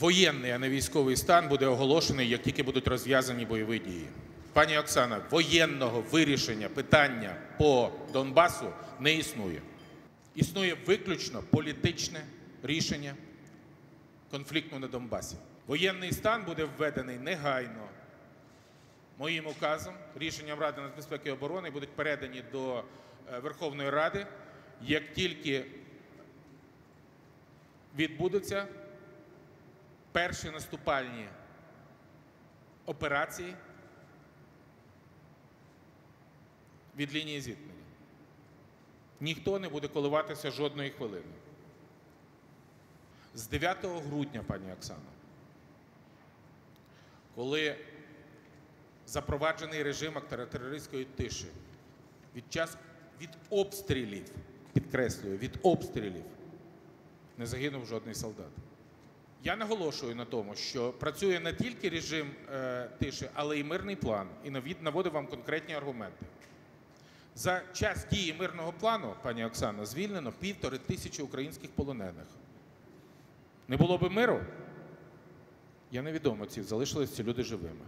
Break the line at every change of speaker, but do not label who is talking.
воєнний, а не військовий стан буде оголошений, як тільки будуть розв'язані бойові дії. Пані Оксана, воєнного вирішення питання по Донбасу не існує. Існує виключно політичне рішення конфлікту на Донбасі. Воєнний стан буде введений негайно. Моїм указом, рішенням Ради нацбезпеки і оборони будуть передані до е, Верховної Ради, як тільки відбудуться перші наступальні операції від лінії зіткнення. Ніхто не буде коливатися жодної хвилини. З 9 грудня, пані Оксано, коли запроваджений режим антитерористської тиші від час від обстрілів, підкреслюю, від обстрілів не загинув жодний солдат. Я наголошую на тому, що працює не тільки режим е, тиші, але й мирний план. І наводив вам конкретні аргументи. За час дії мирного плану, пані Оксано, звільнено півтори тисячі українських полонених. Не було би миру, я невідомо, ці залишились ці люди живими.